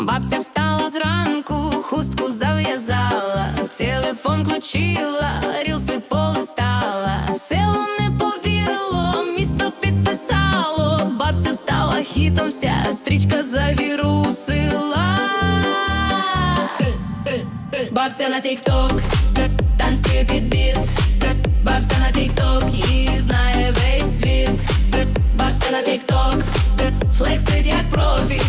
Бабця встала зранку, хустку зав'язала, телефон включила, рілси полистала. Село не повірило, місто підписало. Бабця стала хітом, вся стрічка завірусила. Бабця на тік-ток, танцює під біт. Бабця на тік-ток, її знає весь світ. Бабця на тік-ток, флексить як профі.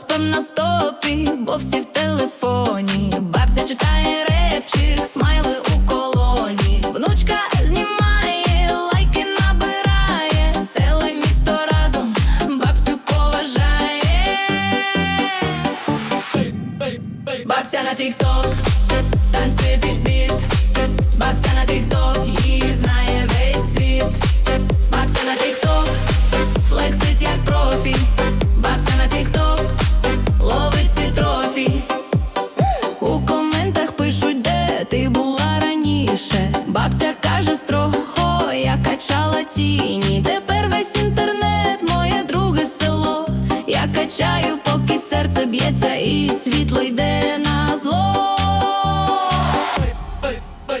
Колгоспом на стопі, бо всі в телефоні. Бабця читає репчик, смайли у колоні. Внучка знімає, лайки набирає. Село й місто разом бабцю поважає. Бабця на тік-ток, танцює під біт. Бабця на тік-ток, її знає весь світ. Бабця на тік-ток, флексить як профі. Бабця на тік-ток, пишуть, де ти була раніше. Бабця каже строго, я качала тіні. Тепер весь інтернет, моє друге село. Я качаю, поки серце б'ється, і світло йде на зло.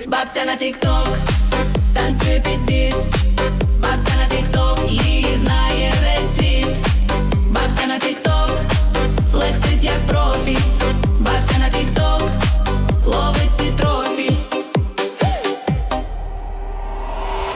Бабця на тік-ток, танцює під біт.